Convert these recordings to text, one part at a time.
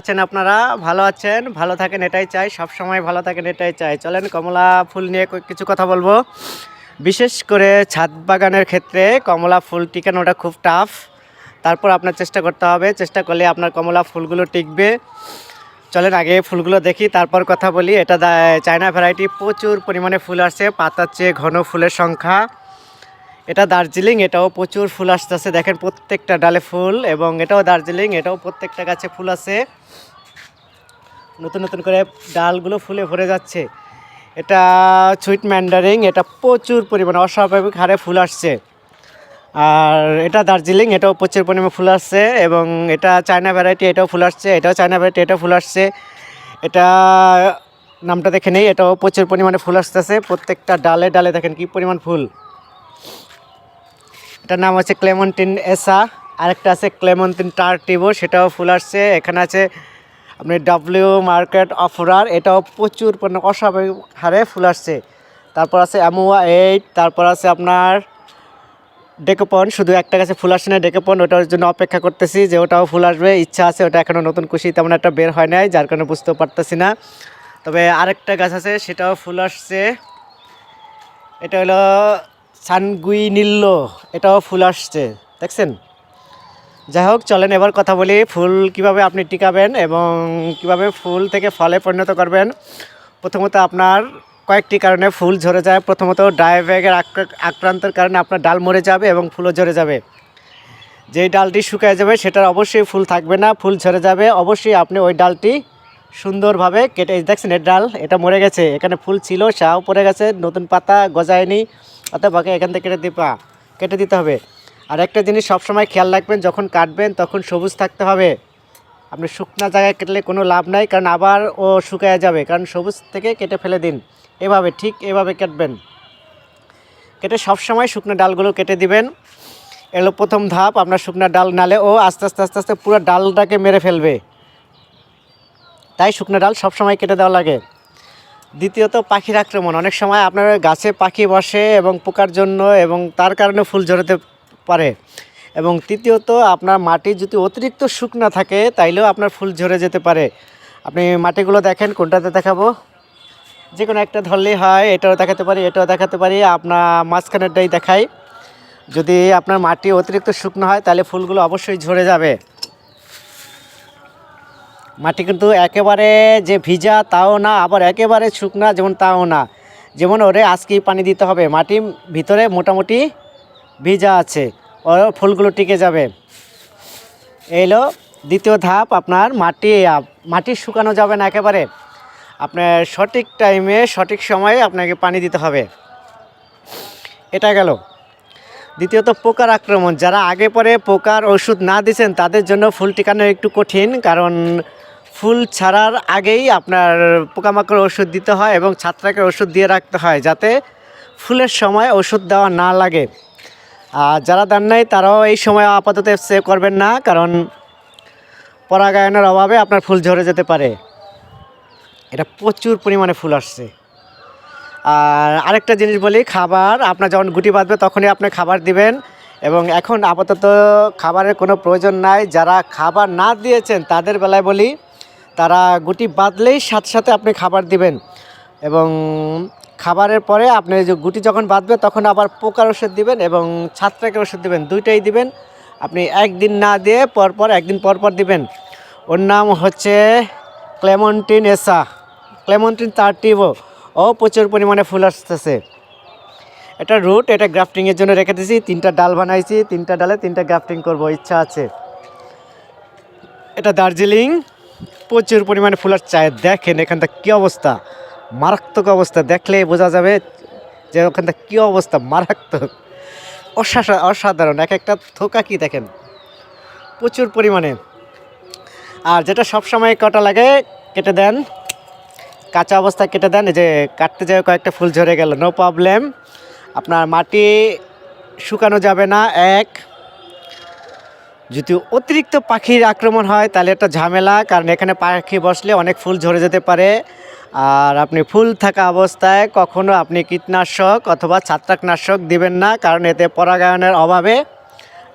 আছেন আপনারা? ভালো আছেন? ভালো থাকেন, এটাই চাই। সব সময় ভালো থাকেন, এটাই চাই। চলেন, কমলা ফুল নিয়ে কিছু কথা বলব। বিশেষ করে ছাদ বাগানের ক্ষেত্রে কমলা ফুল টিকানোটা খুব টাফ তারপর আপনার চেষ্টা করতে হবে। চেষ্টা করলে আপনার কমলা ফুলগুলো টিকবে। চলেন, আগে ফুলগুলো দেখি, তারপর কথা বলি। এটা চায়না ভ্যারাইটি প্রচুর পরিমাণে ফুল আসছে পাতার চেয়ে ঘন ফুলের সংখ্যা। এটা দার্জিলিং, এটাও প্রচুর ফুল আসতেছে। দেখেন প্রত্যেকটা ডালে ফুল এবং এটাও দার্জিলিং, এটাও প্রত্যেকটা গাছে ফুল আছে। নতুন নতুন করে ডালগুলো ফুলে ভরে যাচ্ছে। এটা সুইট ম্যান্ডারিং, এটা প্রচুর পরিমাণে অস্বাভাবিক হারে ফুল আসছে। আর এটা দার্জিলিং, এটাও প্রচুর পরিমাণে ফুল আসছে এবং এটা চায়না ভ্যারাইটি, এটাও ফুল আসছে, এটাও চায়না ভ্যারাইটি, এটাও ফুল আসছে। এটা নামটা দেখে নেই, এটাও প্রচুর পরিমাণে ফুল আসতেছে। প্রত্যেকটা ডালে ডালে দেখেন কি পরিমাণ ফুল। এটার নাম হচ্ছে ক্লেমন্টিন এসা, আরেকটা আছে ক্লেমন্টিন টার্টিভো সেটাও ফুল আসছে। এখানে আছে আপনি ডাব্লিউ মার্কেট অফরার এটাও প্রচুর পরিমাণে অস্বাভাবিক হারে ফুল আসছে। তারপর আছে অ্যামোয়া এইট তারপর আছে আপনার ডেকোপন শুধু একটা গাছে ফুল আসছে না ডেকোপন ওটার জন্য অপেক্ষা করতেছি যে ওটাও ফুল আসবে। ইচ্ছা আছে ওটা এখনও নতুন কুশি তেমন একটা বের হয় নাই, যার কারণে বুঝতেও পারতেছি না। তবে আরেকটা গাছ আছে, সেটাও ফুল আসছে। এটা হলো সানগুই নীল্য এটাও ফুল আসছে, দেখছেন? যাই হোক, চলেন এবার কথা বলি, ফুল কীভাবে আপনি টিকাবেন এবং কীভাবে ফুল থেকে ফলে পরিণত করবেন। প্রথমত আপনার কয়েকটি কারণে ফুল ঝরে যায়। প্রথমত ডায়াব্যাগের আক্রান্তের কারণে আপনার ডাল মরে যাবে এবং ফুলও ঝরে যাবে। যেই ডালটি শুকায় যাবে, সেটার অবশ্যই ফুল থাকবে না, ফুল ঝরে যাবে। অবশ্যই আপনি ওই ডালটি সুন্দরভাবে কেটে দেখছেন, এর ডাল, এটা মরে গেছে। এখানে ফুল ছিল, সাও পড়ে গেছে, নতুন পাতা গজায়নি। অর্থাৎ এখান থেকে কেটে দিবা, কেটে দিতে হবে। আর একটা জিনিস সবসময় খেয়াল রাখবেন, যখন কাটবেন তখন সবুজ থাকতে হবে। আপনি শুকনা জায়গায় কেটলে কোনো লাভ নাই, কারণ আবার ও শুকায় যাবে। কারণ সবুজ থেকে কেটে ফেলে দিন। এভাবে, ঠিক এভাবে কাটবেন। কেটে সবসময় শুকনো ডালগুলো কেটে দিবেন। এলো প্রথম ধাপ, আপনার শুকনা ডাল নালে ও আস্তে আস্তে আস্তে আস্তে পুরো ডালটাকে মেরে ফেলবে। তাই শুকনো ডাল সবসময় কেটে দেওয়া লাগে। দ্বিতীয়ত পাখির আক্রমণ। অনেক সময় আপনার গাছে পাখি বসে এবং পোকার জন্য এবং তার কারণে ফুল ঝরতে পারে। এবং তৃতীয়ত, আপনার মাটি যদি অতিরিক্ত শুকনা থাকে, তাইলেও আপনার ফুল ঝরে যেতে পারে। আপনি মাটিগুলো দেখেন, কোনটাতে দেখাবো? যে কোনো একটা ধরলেই হয়, এটাও দেখাতে পারি, এটাও দেখাতে পারি আপনার মাঝখানেরটাই দেখাই। যদি আপনার মাটি অতিরিক্ত শুকনো হয়, তাহলে ফুলগুলো অবশ্যই ঝরে যাবে। মাটি কিন্তু একেবারে যে ভিজা, তাও না, আবার একেবারে শুকনা যেমন তাও না। যেমন ওরে আজকেই পানি দিতে হবে। মাটি ভিতরে মোটামুটি ভিজা আছে। ওর ফুলগুলো টিকে যাবে। এলো দ্বিতীয় ধাপ, আপনার মাটি মাটি শুকানো যাবে না একেবারে। আপনার সঠিক টাইমে, সঠিক সময়ে আপনাকে পানি দিতে হবে। এটা গেল। দ্বিতীয়ত, পোকার আক্রমণ। যারা আগে পরে পোকার ওষুধ না দিয়েছেন, তাদের জন্য ফুল টিকানো একটু কঠিন, কারণ ফুল ছাড়ার আগেই আপনার পোকামাকড় ওষুধ দিতে হয় এবং ছাত্রাকের ওষুধ দিয়ে রাখতে হয় যাতে ফুলের সময় ওষুধ দেওয়া না লাগে। আর যারা দেন নাই, তারাও এই সময় আপাতত স্প্রে করবেন না, কারণ পরাগায়নের অভাবে আপনার ফুল ঝরে যেতে পারে। এটা প্রচুর পরিমাণে ফুল আসছে। আর আরেকটা জিনিস বলি, খাবার, আপনার যখন গুটি বাঁধবে তখনই আপনি খাবার দিবেন এবং এখন আপাতত খাবারের কোনো প্রয়োজন নাই। যারা খাবার না দিয়েছেন, তাদের বেলায় বলি তারা গুটি বাঁধলেই সাথে সাথে আপনি খাবার দিবেন। এবং খাবারের পরে আপনি যে গুটি যখন বাঁধবে তখন আবার পোকার ওষুধ দিবেন এবং ছাত্রাকের ওষুধ দিবেন, দুইটাই দিবেন। আপনি একদিন না দিয়ে পরপর, একদিন পর পর দিবেন। ওর নাম হচ্ছে ক্লেমন্টিন এসা। ক্লেমন্টিন তার্টিভো ও প্রচুর পরিমাণে ফুল আসতেছে। এটা রুট, এটা গ্রাফটিংয়ের জন্য রেখে দিয়েছি। তিনটা ডাল বানাইছি। তিনটা ডালে তিনটা গ্রাফটিং করব, ইচ্ছা আছে। এটা দার্জিলিং। প্রচুর পরিমাণে ফুল আসছে দেখেন এখানটা কী অবস্থা? মারাত্মক অবস্থা। দেখলে বোঝা যাবে যে ওখানটা কী অবস্থা। মারাত্মক। অসাসা অসাধারণ। এক একটা থোকা কি দেখেন? প্রচুর পরিমাণে। আর যেটা সব সময় কটা লাগে, কেটে দেন। কাঁচা অবস্থায় কেটে দেন। যে কাটতে যাবে কয়েকটা ফুল ঝরে গেল। নো প্রবলেম আপনার মাটি শুকানো যাবে না। এক যদি অতিরিক্ত পাখির আক্রমণ হয়, তাহলে একটা ঝামেলা, কারণ এখানে পাখি বসলে অনেক ফুল ঝরে যেতে পারে। আর আপনি ফুল থাকা অবস্থায় কখনো আপনি কীটনাশক অথবা ছত্রাকনাশক দিবেন না, কারণ এতে পরাগায়নের অভাবে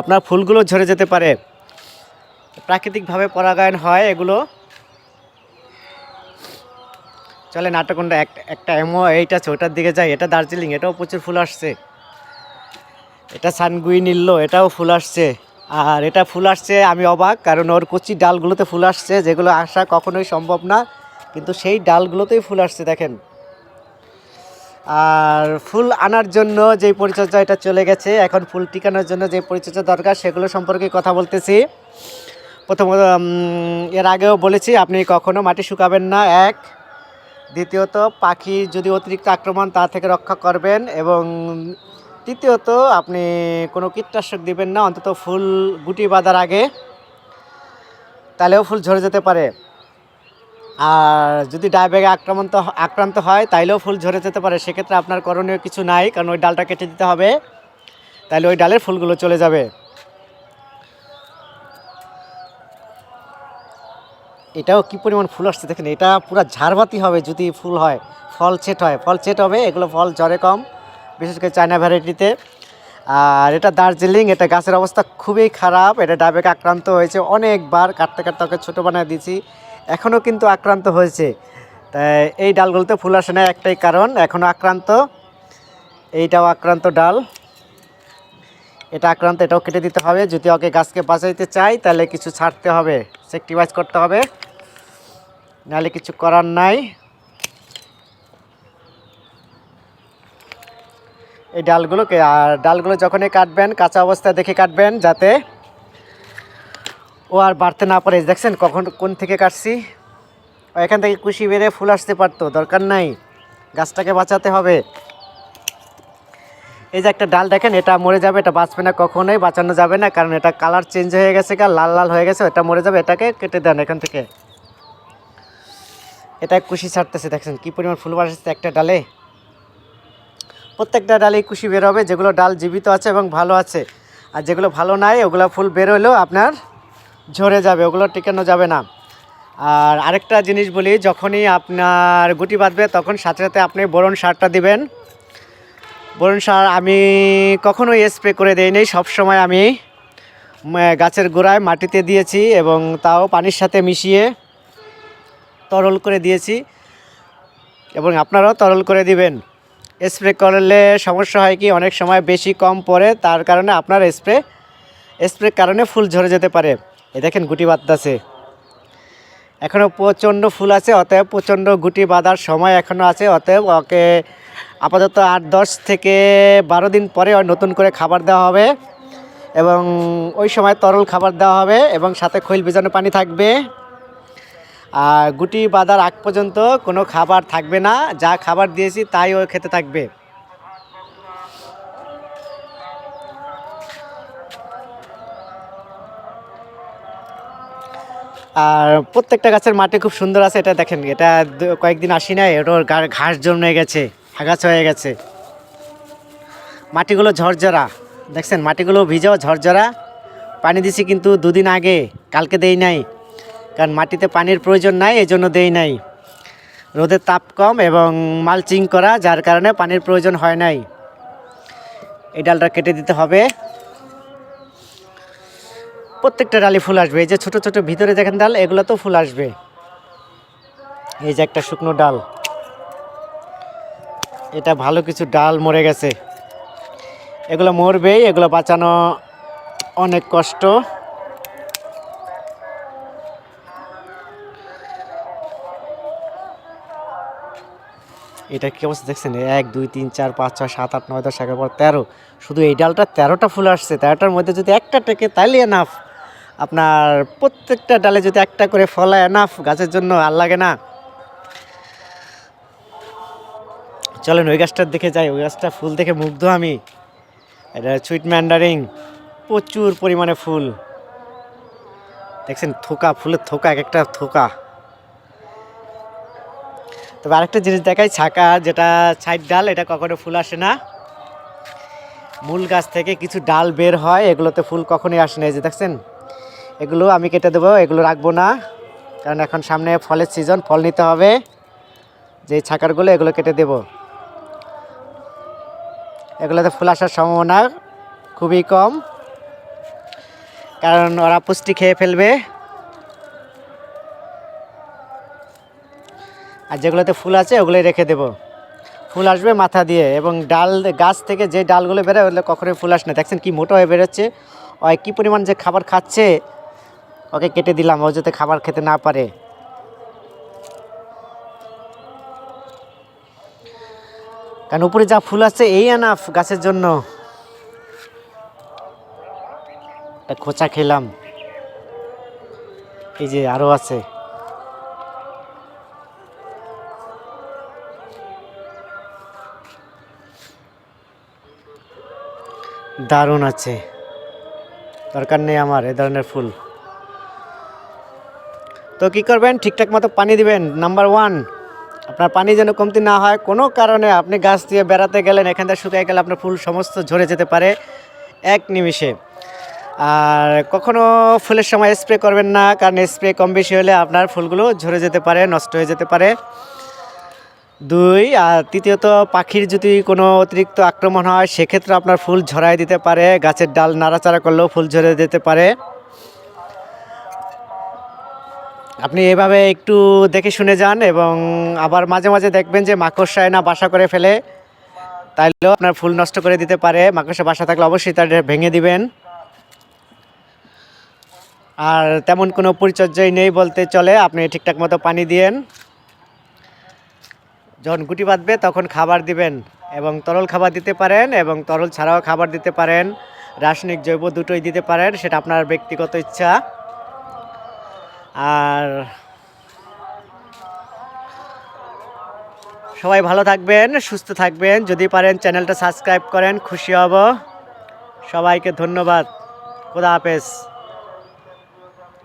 আপনার ফুলগুলো ঝরে যেতে পারে। প্রাকৃতিকভাবে পরাগায়ন হয় এগুলো। চলে নাটকন্ডা একটা একটা এমো এইটা আছে, ওটার দিকে যায় এটা দার্জিলিং, এটাও প্রচুর ফুল আসছে। এটা সানগুই নিল এটাও ফুল আসছে। আর এটা ফুল আসছে, আমি অবাক, কারণ ওর কচি ডালগুলোতে ফুল আসছে, যেগুলো আসা কখনোই সম্ভব না, কিন্তু সেই ডালগুলোতেই ফুল আসছে, দেখেন। আর ফুল আনার জন্য যে পরিচর্যা এটা চলে গেছে, এখন ফুল টিকানোর জন্য যে পরিচর্যা দরকার, সেগুলো সম্পর্কে কথা বলতেছি। প্রথমত এর আগেও বলেছি, আপনি কখনো মাটি শুকাবেন না, এক। দ্বিতীয়ত, পাখি যদি অতিরিক্ত আক্রমণ তা থেকে রক্ষা করবেন এবং তৃতীয়ত, আপনি কোনো কীটনাশক দিবেন না, অন্তত ফুল গুটি বাঁধার আগে। তাহলেও ফুল ঝরে যেতে পারে। আর যদি ডায়াবেগে আক্রান্ত আক্রান্ত হয়, তাইলেও ফুল ঝরে যেতে পারে। সেক্ষেত্রে আপনার করণীয় কিছু নাই, কারণ ওই ডালটা কেটে দিতে হবে। তাহলে ওই ডালের ফুলগুলো চলে যাবে। এটাও কি পরিমাণ ফুল আসছে দেখেন, এটা পুরো ঝাড়বাতি হবে যদি ফুল হয়, ফল ছেট হয়। ফল ছেট হবে, এগুলো ফল ঝরে কম। বিশেষ করে চায়না ভ্যারাইটিতে আর এটা দার্জিলিং, এটা গাছের অবস্থা খুবই খারাপ, এটা ডাবেকে আক্রান্ত হয়েছে অনেকবার, কাটতে কাটতে ওকে ছোটো বানিয়ে দিয়েছি এখনও কিন্তু আক্রান্ত হয়েছে। তাই এই ডালগুলোতে ফুল আসে না একটাই কারণ এখনও আক্রান্ত। এইটাও আক্রান্ত ডাল। এটা আক্রান্ত, এটাও কেটে দিতে হবে। যদি ওকে গাছকে বাঁচাইতে চাই, তাহলে কিছু ছাড়তে হবে সেক্টিভাইজ করতে হবে। নাহলে কিছু করার নাই। এই ডালগুলোকে, আর ডালগুলো যখনই কাটবেন, কাঁচা অবস্থায় দেখে কাটবেন যাতে ও আর বাড়তে না পারে। দেখছেন কখন, কোন থেকে কাটছি? এখান থেকে কুশি বেড়ে ফুল আসতে পারতো, দরকার নাই। গাছটাকে বাঁচাতে হবে। এই যে একটা ডাল দেখেন, এটা মরে যাবে, এটা বাঁচবে না কখনোই, বাঁচানো যাবে না, কারণ এটা কালার চেঞ্জ হয়ে গেছে কাল লাল লাল হয়ে গেছে, এটা মরে যাবে, এটাকে কেটে দেন এখান থেকে। এটা কুশি ছাড়তেছে, দেখছেন কি পরিমাণ ফুল বাসছে একটা ডালে। প্রত্যেকটা ডালেই কুশি বের হবে যেগুলো ডাল জীবিত আছে এবং ভালো আছে। আর যেগুলো ভালো নাই, ওগুলো ফুল বের হলেও আপনার ঝরে যাবে, ওগুলো টিকানো যাবে না। আর আরেকটা জিনিস বলি, যখনই আপনার গুটি বাঁধবে, তখন সাথে সাথে আপনি বোরন সারটা দিবেন। বোরন সার আমি কখনোই স্প্রে করে দেই নেই সবসময় আমি গাছের গোড়ায় মাটিতে দিয়েছি এবং তাও পানির সাথে মিশিয়ে তরল করে দিয়েছি। এবং আপনারাও তরল করে দিবেন। স্প্রে করলে সমস্যা হয় কি, অনেক সময় বেশি কম পড়ে, তার কারণে আপনার স্প্রে স্প্রের কারণে ফুল ঝরে যেতে পারে। এ দেখেন গুটি বাঁধতেছে। এখনও প্রচণ্ড ফুল আছে, অতএব প্রচণ্ড গুটি বাঁধার সময় এখনও আছে, অতএব ওকে আপাতত আট, দশ থেকে বারো দিন পরে নতুন করে খাবার দেওয়া হবে এবং ওই সময় তরল খাবার দেওয়া হবে এবং সাথে খৈল ভেজানো পানি থাকবে। গুটি বাঁধার আগ পর্যন্ত কোনো খাবার থাকবে না। যা খাবার দিয়েছি তাই ও খেতে থাকবে। আর প্রত্যেকটা গাছের মাটি খুব সুন্দর আছে, এটা দেখেন, এটা কয়েকদিন আসি নাই ওটার ঘাস জমে গেছে, আগাছা হয়ে গেছে। মাটিগুলো ঝরঝরা, দেখছেন, মাটিগুলো ভিজাও ঝরঝরা। পানি দিছি কিন্তু দুদিন আগে, কালকে দেই নাই। কারণ মাটিতে পানির প্রয়োজন নাই এই জন্য দেই নাই। রোদের তাপ কম এবং মালচিং করা, যার কারণে পানির প্রয়োজন হয় নাই। এই ডালটা কেটে দিতে হবে। প্রত্যেকটা ডালে ফুল আসবে। এই যে ছোট ছোট ভিতরে দেখেন ডাল, এগুলো তো ফুল আসবে। এই যে একটা শুকনো ডাল। এটা ভালো কিছু ডাল মরে গেছে। এগুলো মরবেই, এগুলো বাঁচানো অনেক কষ্ট। এটা কি অবস্থা দেখছেন? এক, দুই, তিন, চার, পাঁচ, ছয়, সাত, আট, নয়, দশ, এগারো, বারো, তেরো। শুধু এই ডালটা তেরোটা ফুল আসছে। তেরোটার মধ্যে যদি একটা টেকে, তাইলে এনাফ আপনার প্রত্যেকটা ডালে যদি একটা করে ফলা এনাফ গাছের জন্য আর লাগে না। চলেন, ওই গাছটার দিকে যাই। ওই গাছটা ফুল দেখে মুগ্ধ আমি। এটা সুইট ম্যান্ডারিং প্রচুর পরিমাণে ফুল। দেখছেন, থোকা, ফুলের থোকা, এক একটা থোকা। তবে আরেকটা জিনিস দেখাই, ছাকা যেটা সাইড ডাল, এটা কখনো ফুল আসে না। মূল গাছ থেকে কিছু ডাল বের হয়, এগুলোতে ফুল কখনোই আসে না। এই যে দেখছেন, এগুলো আমি কেটে দেবো, এগুলো রাখব না। কারণ এখন সামনে ফলের সিজন ফল নিতে হবে। যে ছাকারগুলো, এগুলো কেটে দেব। এগুলোতে ফুল আসার সম্ভাবনা খুবই কম। কারণ ওরা পুষ্টি খেয়ে ফেলবে। আর যেগুলোতে ফুল আছে, ওগুলোই রেখে দেবো। ফুল আসবে মাথা দিয়ে এবং ডাল, গাছ থেকে যে ডালগুলো বেরোয়, ওগুলো কখনোই ফুল আসে না। দেখছেন কি মোটা হয়ে বেরোচ্ছে? ও কী পরিমাণ যে খাবার খাচ্ছে, ওকে কেটে দিলাম, ও যাতে খাবার খেতে না পারে। কারণ উপরে যা ফুল আছে, এই আনাফ গাছের জন্য। খোঁচা খেলাম। এই যে আরও আছে। দারুণ আছে। দরকার নেই আমার এ ধরনের ফুল। তো কি করবেন? ঠিকঠাক মতো পানি দিবেন। নাম্বার ওয়ান আপনার পানি যেন কমতি না হয়, কোনো কারণে আপনি গাছ দিয়ে বেড়াতে গেলেন, এখান থেকে শুকিয়ে গেলে আপনার ফুল সমস্ত ঝরে যেতে পারে এক নিমিষে। আর কখনো ফুলের সময় স্প্রে করবেন না, কারণ স্প্রে কম বেশি হলে আপনার ফুলগুলো ঝরে যেতে পারে, নষ্ট হয়ে যেতে পারে। দুই, আর তৃতীয়ত, পাখির যদি কোনো অতিরিক্ত আক্রমণ হয়, সেক্ষেত্রে আপনার ফুল ঝরাই দিতে পারে। গাছের ডাল নাড়াচাড়া করলেও ফুল ঝরে যেতে পারে। আপনি এভাবে একটু দেখে শুনে যান এবং আবার মাঝে মাঝে দেখবেন যে মাকড়সায় না বাসা করে ফেলে, তাইলেও আপনার ফুল নষ্ট করে দিতে পারে। মাকড়সা বাসা থাকলে অবশ্যই তার ভেঙে দিবেন। আর তেমন কোনো পরিচর্যাই নেই বলতে চলে। আপনি ঠিকঠাক মতো পানি দিয়েন। যখন গুটি বাঁধবে তখন খাবার দিবেন এবং তরল খাবার দিতে পারেন এবং তরল ছাড়াও খাবার দিতে পারেন। রাসায়নিক জৈব দুটোই দিতে পারেন, সেটা আপনার ব্যক্তিগত ইচ্ছা। আর সবাই ভালো থাকবেন, সুস্থ থাকবেন। যদি পারেন চ্যানেলটা সাবস্ক্রাইব করেন, খুশি হব। সবাইকে ধন্যবাদ। খোদা হাফেজ।